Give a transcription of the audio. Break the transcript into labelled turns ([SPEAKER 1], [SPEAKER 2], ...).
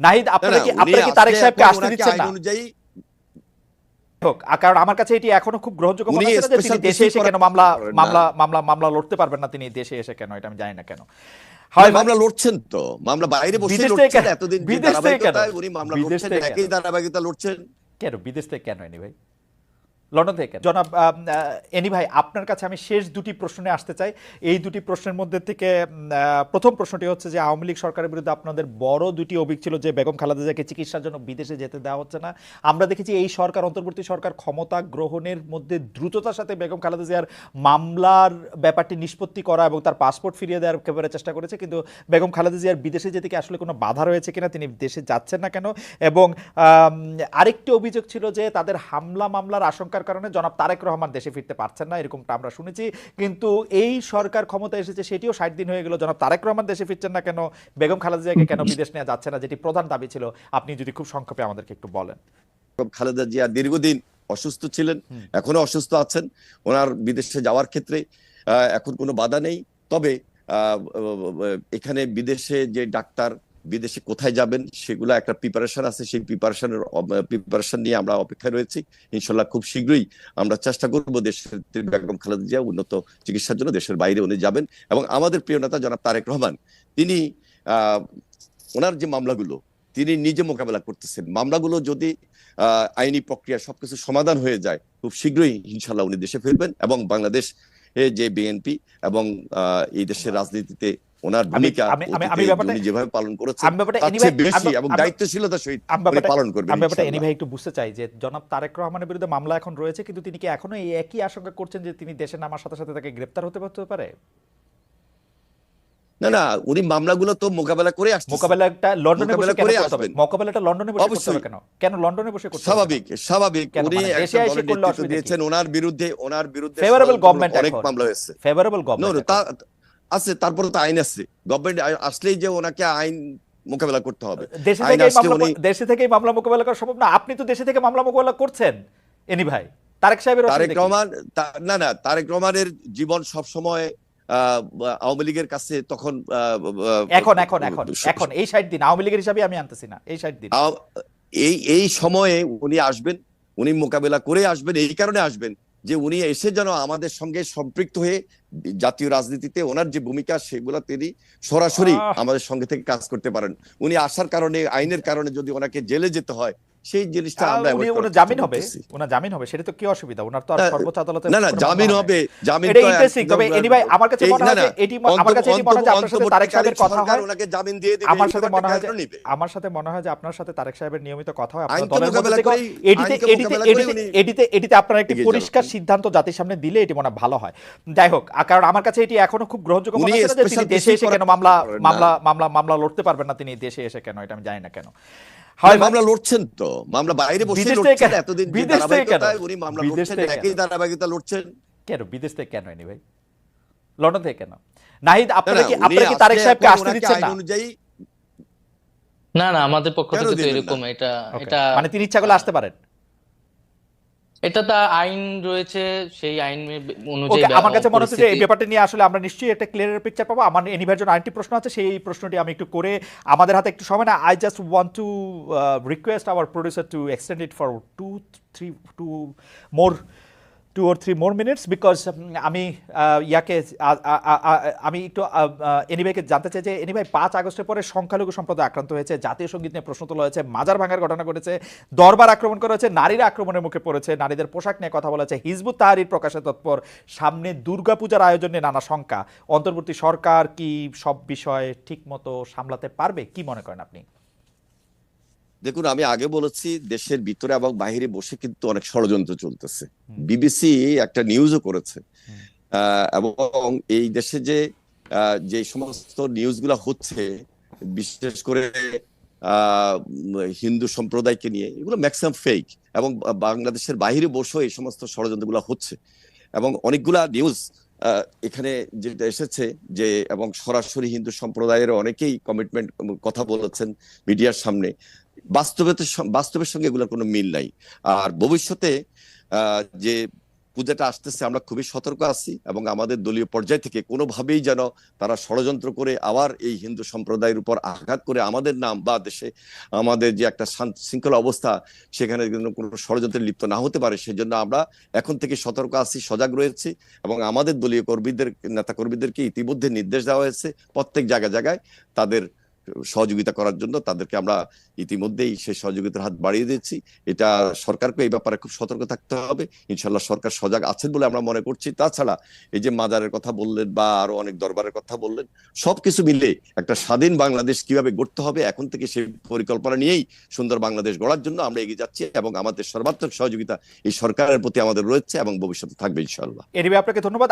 [SPEAKER 1] নাহিদ আপনারা কি আপনারা কি তারেক সাহেবকে আসতে দিচ্ছেন না? হোক কারণ আমার কাছে এটি এখনও খুব গ্রহণযোগ্য মনে হচ্ছে যে তিনি দেশে এসে কেন মামলা মামলা মামলা মামলা লড়তে পারবেন না তিনি দেশে এসে কেন? এটা আমি জানি না কেন।
[SPEAKER 2] হয় মামলা লড়ছেন তো। মামলা বাইরে বসে লড়ছেন এতদিন
[SPEAKER 1] বিদেশ থেকে কেন?
[SPEAKER 2] উনি মামলা লড়ছেন? একই ধারাবাহিকতা লড়ছেন।
[SPEAKER 1] কেন? বিদেশ থেকে কেন এনি ভাই? লন্ডন থেকে? জনাব এনি ভাই, আপনার কাছে আমি শেষ দুটি প্রশ্নে আসতে চাই। এই দুটি প্রশ্নের মধ্যে থেকে প্রথম প্রশ্নটি হচ্ছে যে, আওয়ামী লীগ সরকারের বিরুদ্ধে আপনাদের বড় দুটি অভিযোগ ছিল যে, বেগম খালেদা জিয়াকে চিকিৎসার জন্য বিদেশে যেতে দেওয়া হচ্ছে না। আমরা দেখেছি এই সরকার, অন্তর্বর্তী সরকার ক্ষমতা গ্রহণের মধ্যে দ্রুততার সাথে বেগম খালেদা জিয়ার মামলার ব্যাপারটি নিষ্পত্তি করা এবং তার পাসপোর্ট ফিরিয়ে দেওয়ার একেবারে চেষ্টা করেছে। কিন্তু বেগম খালেদা জিয়ার বিদেশে যেতে কি আসলে কোনো বাধা রয়েছে কিনা, তিনি দেশে যাচ্ছেন না কেন? এবং আরেকটি অভিযোগ ছিল যে, তাদের হামলা মামলার আশঙ্কার কারণে জনাব তারেক রহমান দেশে ফিরতে পারছেন না এরকমটা আমরা শুনেছি। কিন্তু এই সরকার ক্ষমতা এসেছে সেটিও ষাট দিন হয়ে গেল। জনাব তারেক রহমান দেশে ফিরছেন না কেন? বেগম খালেদা জিয়াকে কেন বিদেশ নেওয়া যাচ্ছে না যেটি প্রধান দাবি ছিল আপনি যদি খুব সংক্ষেপে আমাদেরকে একটু বলেন।
[SPEAKER 2] খালেদা জিয়া দীর্ঘদিন অসুস্থ ছিলেন এখনও অসুস্থ আছেন। ওনার বিদেশে যাওয়ার ক্ষেত্রে এখন কোনো বাধা নেই। তবে আহ, এখানে বিদেশে যে ডাক্তার বিদেশে কোথায় যাবেন, সেগুলো একটা প্রিপারেশন আছে। সেই প্রিপারেশনের প্রিপারেশন নিয়ে আমরা অপেক্ষায় রয়েছি। ইনশাল্লাহ খুব শীঘ্রই আমরা চেষ্টা করব দেশের বেগম খালেদা জিয়া উন্নত চিকিৎসার জন্য দেশের বাইরে উনি যাবেন। এবং আমাদের প্রিয় নেতা জনাব তারেক রহমান, তিনি ওনার যে মামলাগুলো, তিনি নিজে মোকাবেলা করতেছেন। মামলাগুলো যদি আইনি প্রক্রিয়া সবকিছু সমাধান হয়ে যায়, খুব শীঘ্রই ইনশাল্লাহ উনি দেশে ফিরবেন এবং বাংলাদেশ যে বিএনপি এবং এই দেশের রাজনীতিতে ওনার ভূমিকা
[SPEAKER 1] আমি- ব্যাপারটা-
[SPEAKER 2] যেভাবে পালন
[SPEAKER 1] আমি ব্যাপারটা
[SPEAKER 2] বেশি এবং দায়িত্বশীলতার সহিত উনি পালন করবেন
[SPEAKER 1] আমি ব্যাপারটা এনি
[SPEAKER 2] ইনশাল্লাহ।
[SPEAKER 1] ভাই একটু বুঝতে চাই যে জনাব তারেক রহমানের বিরুদ্ধে মামলা এখন রয়েছে কিন্তু তিনি কি এখনও এই একই আশঙ্কা করছেন যে তিনি দেশে নামার সাথে সাথে তাকে গ্রেপ্তার হতে হতে পারে?
[SPEAKER 2] না না উনি মামলাগুলো তো মোকাবেলা করে আসছেন
[SPEAKER 1] মোকাবেলাটা লন্ডনে বসে
[SPEAKER 2] মোকাবেলা করে আসবেন।
[SPEAKER 1] মোকাবেলাটা লন্ডনে বসে করতে হবে কেন? কেন লন্ডনে বসে করতে
[SPEAKER 2] স্বাভাবিক স্বাভাবিক? উনি
[SPEAKER 1] মানে
[SPEAKER 2] একটা
[SPEAKER 1] এসে
[SPEAKER 2] দলের
[SPEAKER 1] করলে
[SPEAKER 2] দিয়েছেন ওনার বিরুদ্ধে ওনার বিরুদ্ধে
[SPEAKER 1] Favorable
[SPEAKER 2] ষড়যন্ত্র অনেক মামলা হয়েছে।
[SPEAKER 1] ফেভারেবল গভর্নমেন্ট
[SPEAKER 2] তা আছে তারপরে তো আইন আছে। গভর্নমেন্ট আসলেই যে ওনাকে আইন মোকাবেলা করতে হবে।
[SPEAKER 1] দেশে
[SPEAKER 2] আইন
[SPEAKER 1] থেকে দেশে থেকে মামলা মোকাবেলা করা সম্ভব না। আপনি তো দেশে থেকে মামলা মোকাবেলা করছেন এনি ভাই। তারেক সাহেবের
[SPEAKER 2] তারেক রহমান না না তারেক রহমানের জীবন সব সময় আওয়ামী লীগের কাছে তখন
[SPEAKER 1] এখন এখন এখন এখন এই ষাট দিন। আওয়ামী লীগের হিসাবে আমি আনতেছি না এই ষাট দিন।
[SPEAKER 2] আও- এই এই সময়ে উনি আসবেন উনি মোকাবেলা করে আসবেন এই কারণে আসবেন। যে উনি এসে যেন আমাদের সঙ্গে সম্পৃক্ত হয়ে জাতীয় রাজনীতিতে ওনার যে ভূমিকা সেগুলো তিনি সরাসরি আমাদের সঙ্গে থেকে কাজ করতে পারেন। উনি আসার কারণে আইনের কারণে যদি ওনাকে জেলে যেতে হয় সেই জিনিসটা আমরা
[SPEAKER 1] উনি ওনার জামিন হবে। ওনার জামিন হবে সেটা তো কি অসুবিধা? ওনার তো আর সর্বোচ্চ আদালতে
[SPEAKER 2] না না জামিন হবে। জামিন তো
[SPEAKER 1] ইন্টারেস্টিং তবে আমার কাছে মনে হয় এটি আমার কাছে এটি মনে হয় আপনার সাথে তারেক সাহেবের কথা হয়
[SPEAKER 2] ওনাকে জামিন দিয়ে দিবে
[SPEAKER 1] আমার সাথে মনে হয়? আমার সাথে মনে হয় যে আপনার সাথে তারেক সাহেবের নিয়মিত কথা হয় আপনার দলের মধ্যে এটিতে এটিতে এটিতে এটিতে আপনারা একটি পরিষ্কার সিদ্ধান্ত জাতির সামনে দিলে এটি মনে হয় ভালো হয়। যাই হোক কারণ আমার কাছে এটি এখনও খুব গ্রহণযোগ্য মনে হচ্ছে যে তিনি দেশে এসে কেন মামলা মামলা মামলা মামলা লড়তে পারবেন না তিনি দেশে এসে কেন এটা আমি জানি না কেন।
[SPEAKER 2] মামলা লড়ছেন তো। মামলা বাইরে বসে লড়ছেন এতদিন
[SPEAKER 1] বিদেশ থেকে কেন?
[SPEAKER 2] উনি মামলা
[SPEAKER 1] বিদেশ
[SPEAKER 2] লড়ছেন একই
[SPEAKER 1] কেন?
[SPEAKER 2] ধারাবাহিকতা লড়ছেন।
[SPEAKER 1] কেন? বিদেশ থেকে কেন এনি ভাই? লন্ডন থেকে কেন? নাহিদ আপনারা কি আপনারা কি তারেক সাহেবকে আসতে দিচ্ছেন না?
[SPEAKER 2] অনুযায়ী
[SPEAKER 3] না না আমাদের পক্ষ থেকে তো এরকম এটা এটা
[SPEAKER 1] মানে তিনি ইচ্ছা করলে আসতে পারেন।
[SPEAKER 3] এটা তা আইন রয়েছে সেই আইন অনুযায়ী
[SPEAKER 1] আমার কাছে মনে হচ্ছে যে এই ব্যাপারটা নিয়ে আসলে আমরা নিশ্চয়ই একটা ক্লিয়ার পিকচার পাবো। আমার এনিভার জন্য আরেকটি প্রশ্ন আছে সেই প্রশ্নটি আমি একটু করে আমাদের হাতে একটু সময় না I just want to request our producer to extend it for two three two more two or three more minutes because আমি আহ, ইয়াকে আমি একটু এনিভাইকে জানতে চাই যে এনিভাই পাঁচ আগস্টের পরে সংখ্যালঘু সম্প্রদায় আক্রান্ত হয়েছে জাতীয় সংগীত নিয়ে প্রশ্ন তোলা হয়েছে মাজার ভাঙার ঘটনা ঘটেছে দরবার আক্রমণ করা হয়েছে নারীরা আক্রমণের মুখে পড়েছে নারীদের পোশাক নিয়ে কথা বলা হয়েছে হিজবুত তাহারির প্রকাশে তৎপর সামনে দুর্গাপূজার আয়োজন নিয়ে নানা শঙ্কা অন্তর্বর্তী সরকার কি সব বিষয় ঠিক মতো সামলাতে পারবে কি মনে করেন আপনি?
[SPEAKER 2] দেখুন আমি আগে বলেছি দেশের ভিতরে এবং বাইরে বসে কিন্তু অনেক ষড়যন্ত্র চলতেছে। বিবিসি একটা নিউজও করেছে। এবং এই দেশে যে যে সমস্ত নিউজগুলো হচ্ছে বিশেষ করে হিন্দু সম্প্রদায়কে নিয়ে এগুলো ম্যাক্সিমাম ফেক এবং বাংলাদেশের বাইরে বসেও এই সমস্ত ষড়যন্ত্রগুলো হচ্ছে। এবং অনেকগুলা নিউজ এখানে যেটা এসেছে যে এবং সরাসরি হিন্দু সম্প্রদায়ের অনেকেই কমিটমেন্ট কথা বলেছেন মিডিয়ার সামনে। বাস্তবের বাস্তবের সঙ্গে এগুলোর কোনো মিল নাই। আর ভবিষ্যতে যে পূজাটা আসতেছে, আমরা খুবই সতর্ক আছি এবং আমাদের দলীয় পর্যায় থেকে কোনোভাবেই যেন তারা ষড়যন্ত্র করে আবার এই হিন্দু সম্প্রদায়ের উপর আঘাত করে আমাদের নাম বা দেশে আমাদের যে একটা শান্ত শৃঙ্খলা অবস্থা, সেখানে কোনো ষড়যন্ত্রে লিপ্ত না হতে পারে, সেজন্য আমরা এখন থেকে সতর্ক আছি, সজাগ রয়েছি এবং আমাদের দলীয় কর্মীদের নেতা কর্মীদেরকে ইতিমধ্যে নির্দেশ দেওয়া হয়েছে প্রত্যেক জায়গায় জায়গায় তাদের সহযোগিতা করার জন্য তাদেরকে আমরা ইতিমধ্যেই সেই সহযোগিতার হাত বাড়িয়ে দিচ্ছি এটা সরকারকে এই ব্যাপারে খুব সতর্ক থাকতে হবে। ইনশাল্লাহ সরকার সজাগ আছেন বলে আমরা মনে করছি। তাছাড়া এই যে মাজারের কথা বললেন বা আরও অনেক দরবারের কথা বললেন, সবকিছু মিলে একটা স্বাধীন বাংলাদেশ কীভাবে গড়তে হবে এখন থেকে সেই পরিকল্পনা নিয়েই সুন্দর বাংলাদেশ গড়ার জন্য আমরা এগিয়ে যাচ্ছি এবং আমাদের সর্বাত্মক সহযোগিতা এই সরকারের প্রতি আমাদের রয়েছে এবং ভবিষ্যতে থাকবে ইনশাল্লাহ
[SPEAKER 1] এনিবে আপনাকে ধন্যবাদ।